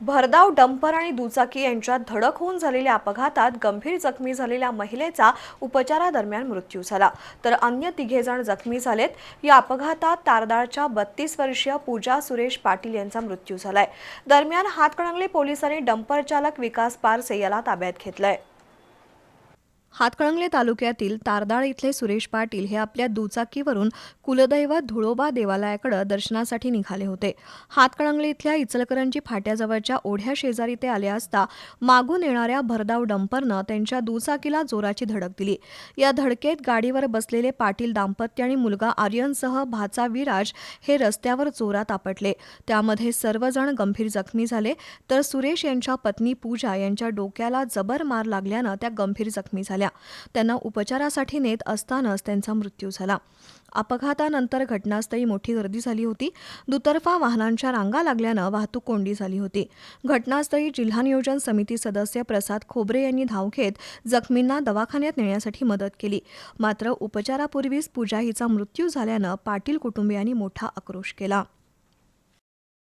भरधाव डंपर आणि दुचाकी यांच्यात धडक होऊन झालेल्या अपघातात गंभीर जखमी झालेल्या महिलेचा उपचारादरम्यान मृत्यू झाला. तर अन्य तिघे जण जखमी झालेत. या अपघातात तारदाळच्या बत्तीस वर्षीय पूजा सुरेश पाटील यांचा मृत्यू झालाय. दरम्यान हातकणंगले पोलिसांनी डंपर चालक विकास पारसे याला ताब्यात घेतलंय. हातकणंगले तालुक्यातील तारदाळ इथले सुरेश पाटील हे आपल्या दुचाकीवरून कुलदैवत धुळोबा देवालयाकडे दर्शनासाठी निघाले होते. हातकणंगले इथल्या इचलकरंजी फाट्याजवळच्या ओढ्या शेजारी ते आले असता मागून येणाऱ्या भरधाव डंपरनं त्यांच्या दुचाकीला जोराची धडक दिली. या धडकेत गाडीवर बसलेले पाटील दाम्पत्य आणि मुलगा आर्यनसह भाचा विराज हे रस्त्यावर जोरात आपटले. त्यामध्ये सर्वजण गंभीर जखमी झाले तर सुरेश यांच्या पत्नी पूजा यांच्या डोक्याला जबर मार लागल्यानं त्या गंभीर जखमी झाल्या. त्यांना उपचारासाठी नेत असतानाच त्यांचा मृत्यू झाला. अपघातानंतर घटनास्थळी मोठी गर्दी झाली होती. दुतर्फा वाहनांच्या रांगा लागल्यानं वाहतूक कोंडी झाली होती. घटनास्थळी जिल्हा नियोजन समिती सदस्य प्रसाद खोबरे यांनी धाव घेत जखमींना दवाखान्यात नेण्यासाठी मदत केली. मात्र उपचारापूर्वीच पूजा हिचा मृत्यू झाल्यानं पाटील कुटुंबियांनी मोठा आक्रोश केला.